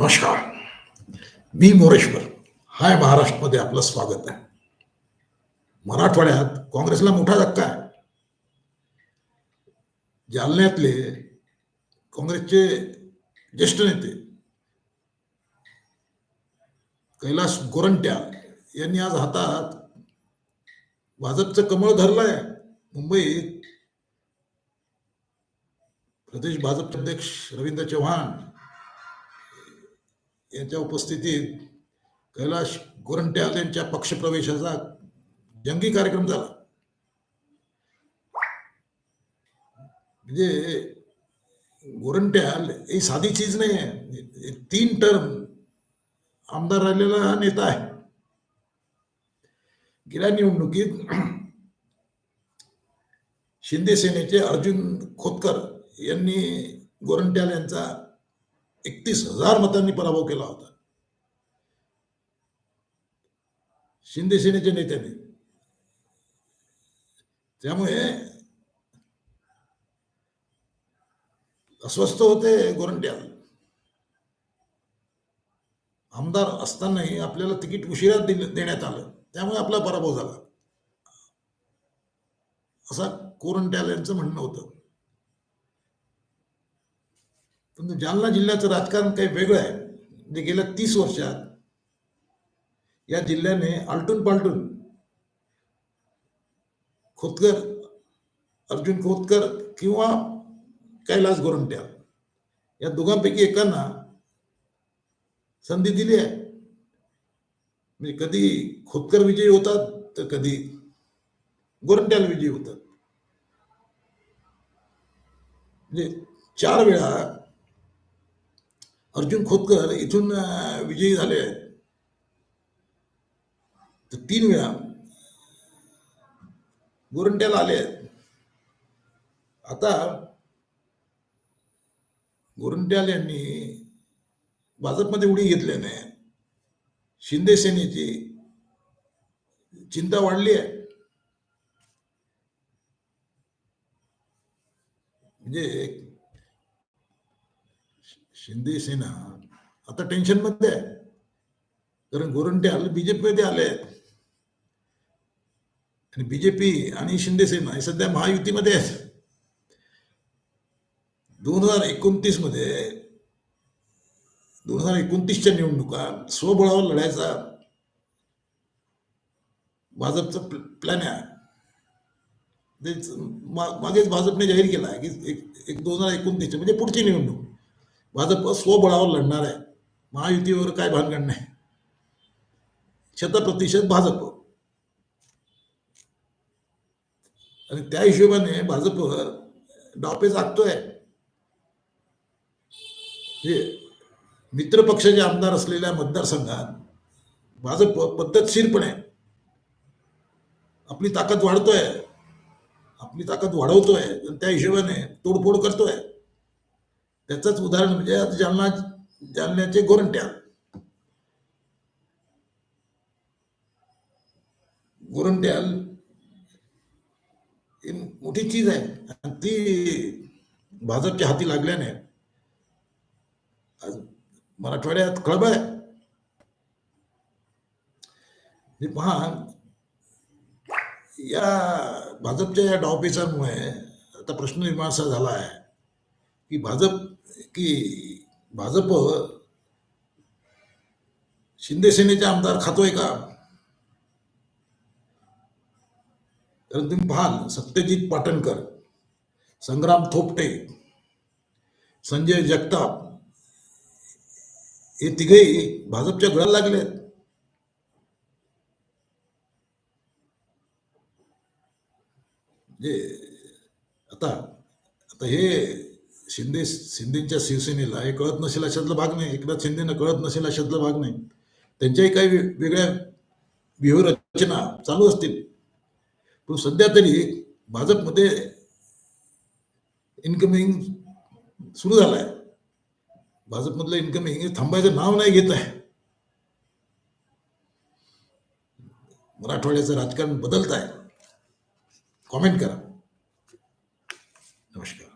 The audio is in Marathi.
नमस्कार. मी मोरेश्वर. हाय महाराष्ट्रमध्ये आपलं स्वागत आहे. मराठवाड्यात काँग्रेसला मोठा धक्का आहे. जालन्यातले काँग्रेसचे ज्येष्ठ नेते कैलास गोरंट्या यांनी आज हातात भाजपचं कमळ धरलंय. मुंबईत प्रदेश भाजपचे अध्यक्ष रवींद्र चव्हाण यांच्या उपस्थितीत कैलाश गोरंट्याल यांच्या पक्षप्रवेशाचा जंगी कार्यक्रम झाला. म्हणजे गोरंट्याल ही साधी चीज नाही आहे. तीन टर्म आमदार राहिलेला हा नेता आहे. गेल्या निवडणुकीत शिंदे सेनेचे अर्जुन खोतकर यांनी गोरंट्याल यांचा एकतीस हजार मतांनी पराभव केला होता. शिंदे सेनेच्या नेत्यांनी. त्यामुळे अस्वस्थ होते गोरंट्याल. आमदार असतानाही आपल्याला तिकीट उशिरा देण्यात आलं. त्यामुळे आपला पराभव झाला. असा कोरंट्याल यांचं म्हणणं होतं. पण जालना जिल्ह्याचं राजकारण काही वेगळं आहे. म्हणजे गेल्या तीस वर्षात या जिल्ह्याने आलटून पालटून खोतकर अर्जुन खोतकर किंवा कैलास गोरंट्या या दोघांपैकी एकांना संधी दिली आहे. म्हणजे कधी खोतकर विजयी होतात तर कधी गोरंट्याला विजयी होतात. म्हणजे चार वेळा अर्जुन खोतकर इथून विजयी झाले आहेत. तर तीन वेळा गोरंट्याला आले आहेत. आता गोरंट्याल यांनी भाजपमध्ये उडी घेतल्याने शिंदे सेनेची चिंता वाढली आहे म्हणजे शिंदे सेना आता टेन्शनमध्ये आहे. कारण गोरंट्याल बीजेपी मध्ये आले आहेत. आणि बीजेपी आणि शिंदे सेना हे सध्या महायुतीमध्ये आहेत. दोन हजार एकोणतीसमध्ये दोन हजार एकोणतीसच्या निवडणुका स्वबळावर लढायचा भाजपचा प्लॅन आहे. तेच मागेच भाजपने जाहीर केला आहे की एक एक दोन हजार एकोणतीसच्या म्हणजे पुढची निवडणूक. भाजप स्वबळावर लढणार आहे. महायुतीवर काय भानगड नाही. शतप्रतिशत भाजप. आणि त्या हिशोबाने भाजप डावपेच आखतोय हे मित्र पक्षाचे आमदार असलेल्या मतदारसंघात भाजप पद्धतशीरपणे आपली ताकद वाढतोय. आपली ताकद वाढवतोय. आणि त्या हिशोबाने तोडफोड करतोय. त्याचंच उदाहरण म्हणजे जालना जालन्याचे गोरंट्या. गोरंट्याल ही मोठी चीज आहे. आणि ती भाजपच्या हाती लागल्याने मराठवाड्यात कळब आहे. हे पहा या भाजपच्या या डावपेचांमुळे आता प्रश्न निर्माण झाला आहे. की भाजप की भाजप शिंदेसेनेचे आमदार खातोय का? तर तुम्ही पाहाल सत्यजित पाटणकर संग्राम थोपटे संजय जगताप हे तिघेही भाजपच्या गळाला आहेत. जे आता आता हे शिंदे शिंदेच्या शिवसेनेला हे कळत नसेल अशातला भाग नाही. एकनाथ शिंदेना कळत नसेल अशातला भाग नाही. त्यांच्याही काही वेगळ्या व्यूहरचना चालू असतील. पण सध्या तरी भाजपमध्ये इन्कमिंग सुरू झालं आहे भाजपमधलं इन्कमिंग थांबायचं नाव नाही घेत आहे. मराठवाड्याचं राजकारण बदलत आहे कॉमेंट करा. नमस्कार.